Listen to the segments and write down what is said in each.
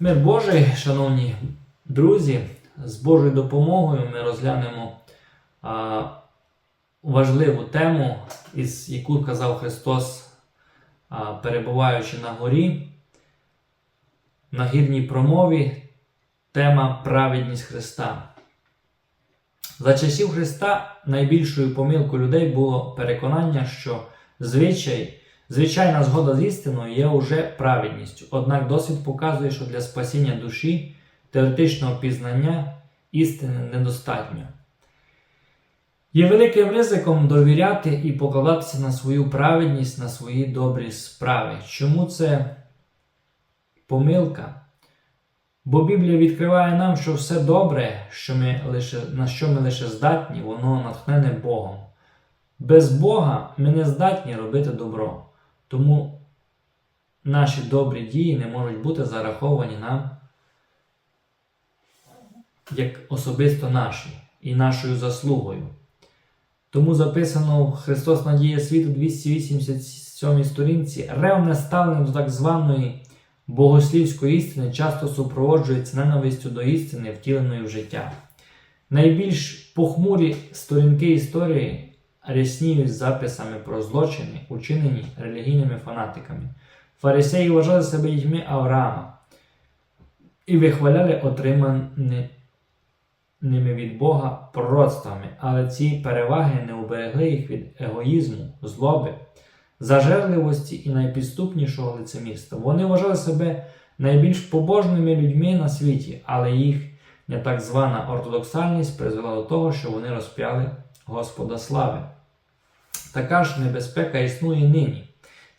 Мир Божий, шановні друзі, з Божою допомогою ми розглянемо а, важливу тему, із яку казав Христос, а, перебуваючи на горі, на гірній промові, тема праведність Христа. За часів Христа найбільшою помилкою людей було переконання, що звичай, звичайна згода з істиною є уже праведністю. Однак досвід показує, що для спасіння душі теоретичного пізнання істини недостатньо. Є великим ризиком довіряти і покладатися на свою праведність, на свої добрі справи. Чому це помилка? Бо Біблія відкриває нам, що все добре, що ми лише, на що ми лише здатні, воно натхнене Богом. Без Бога ми не здатні робити добро. Тому наші добрі дії не можуть бути зараховані нам як особисто наші і нашою заслугою. Тому записано Христос Надія світу 287 сторінці ревне ставлення до так званої богослівської істини часто супроводжується ненавистю до істини, втіленої в життя. Найбільш похмурі сторінки історії рясніють записами про злочини, учинені релігійними фанатиками. Фарисеї вважали себе дітьми Авраама і вихваляли отримані ними від Бога пророцтвами, але ці переваги не уберегли їх від егоїзму, злоби, зажерливості і найпідступнішого лицемірства. Вони вважали себе найбільш побожними людьми на світі, але їхня так звана ортодоксальність призвела до того, що вони розп'яли Господа слави. Така ж небезпека існує нині.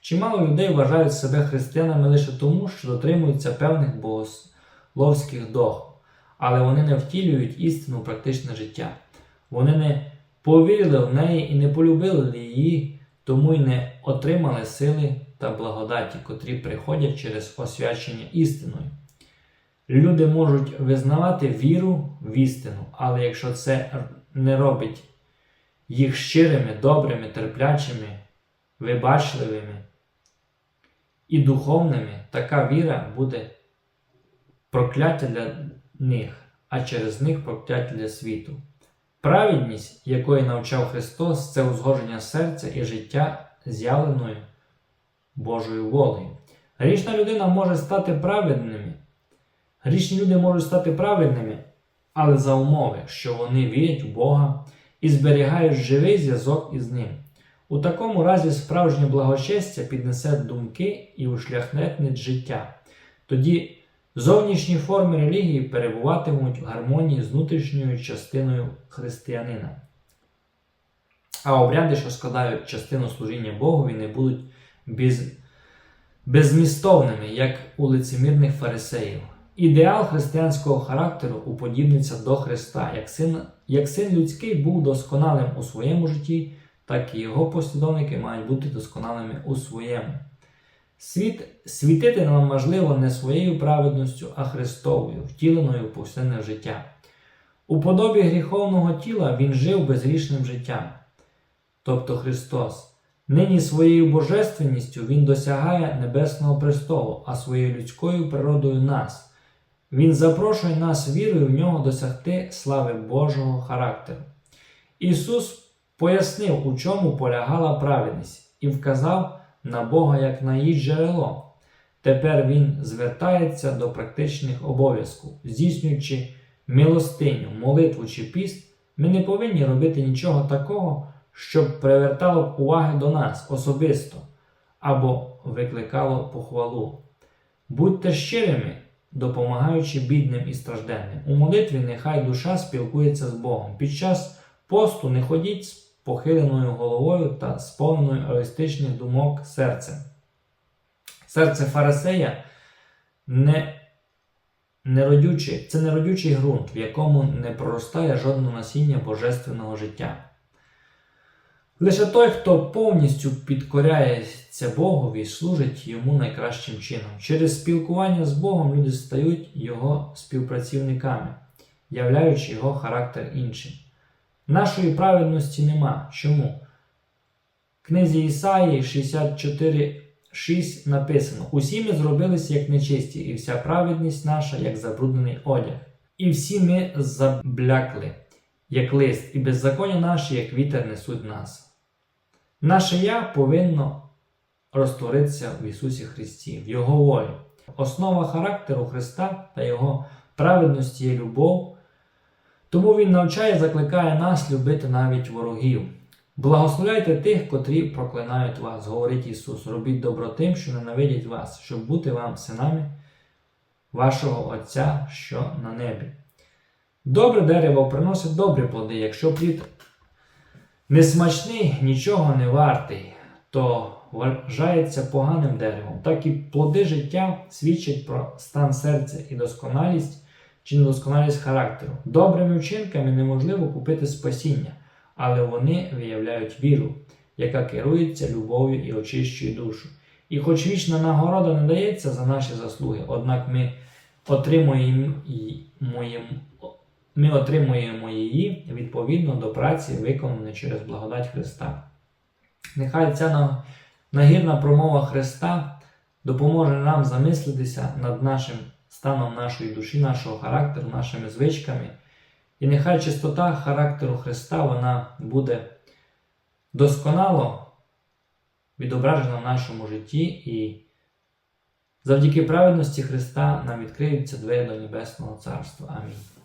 Чимало людей вважають себе християнами лише тому, що дотримуються певних богословських догм, але вони не втілюють істину практичне життя. Вони не повірили в неї і не полюбили її, тому й не отримали сили та благодаті, котрі приходять через освячення істиною. Люди можуть визнавати віру в істину, але якщо це не робить їх щирими, добрими, терплячими, вибачливими і духовними, така віра буде прокляття для них, а через них прокляття для світу. Праведність, якої навчав Христос, це узгодження серця і життя з'явленою Божою волею. Грішна людина може стати праведними. Грішні люди можуть стати праведними, але за умови, що вони вірять в Бога і зберігають живий зв'язок із Ним. У такому разі справжнє благочестя піднесе думки і ушляхнетнить життя. Тоді зовнішні форми релігії перебуватимуть в гармонії з внутрішньою частиною християнина. А обряди, що складають частину служіння Богові, не будуть без... беззмістовними, як у лицемірних фарисеїв. Ідеал християнського характеру уподібниться до Христа, як син, як син людський був досконалим у своєму житті, так і його послідовники мають бути досконалими у своєму. Світ світити нам можливо не своєю праведністю, а Христовою, втіленою в повсякденне життя. У подобі гріховного тіла Він жив безгрішним життям, тобто Христос. Нині своєю божественністю Він досягає небесного престолу, а своєю людською природою нас. Він запрошує нас вірою в нього досягти слави Божого характеру. Ісус пояснив, у чому полягала праведність, і вказав на Бога як на її джерело. Тепер Він звертається до практичних обов'язків, здійснюючи милостиню, молитву чи піст, ми не повинні робити нічого такого, щоб привертало б уваги до нас особисто або викликало похвалу. Будьте щирими допомагаючи бідним і стражденним. У молитві нехай душа спілкується з Богом. Під час посту не ходіть з похиленою головою та сповненою егоїстичних думок серцем. Серце Фарисея не неродючий, це неродючий ґрунт, в якому не проростає жодного насіння божественного життя. Лише той, хто повністю підкоряється Богові, служить йому найкращим чином. Через спілкування з Богом люди стають його співпрацівниками, являючи його характер іншим. Нашої праведності нема. Чому? В книзі Ісаї 64, 6 написано: Усі ми зробилися як нечисті, і вся праведність наша, як забруднений одяг. І всі ми заблякли, як лист, і беззаконня наші, як вітер несуть нас. Наше я повинно розтворитися в Ісусі Христі, в Його волі. Основа характеру Христа та Його праведності є любов, тому Він навчає, і закликає нас любити навіть ворогів. Благословляйте тих, котрі проклинають вас, говорить Ісус. Робіть добро тим, що ненавидять вас, щоб бути вам синами вашого Отця, що на небі. Добре дерево приносить добрі плоди. Якщо плід несмачний, нічого не вартий, то вважається поганим деревом. Так і плоди життя свідчать про стан серця і досконалість чи недосконалість характеру. Добрими вчинками неможливо купити спасіння, але вони виявляють віру, яка керується любов'ю і очищує душу. І хоч вічна нагорода не дається за наші заслуги, однак ми отримуємо, ми отримуємо її відповідно до праці, виконаної через благодать Христа. Нехай ця нагірна промова Христа допоможе нам замислитися над нашим станом нашої душі, нашого характеру, нашими звичками. І нехай чистота характеру Христа вона буде досконало відображена в нашому житті, і завдяки праведності Христа нам відкриються двері до Небесного Царства. Амінь.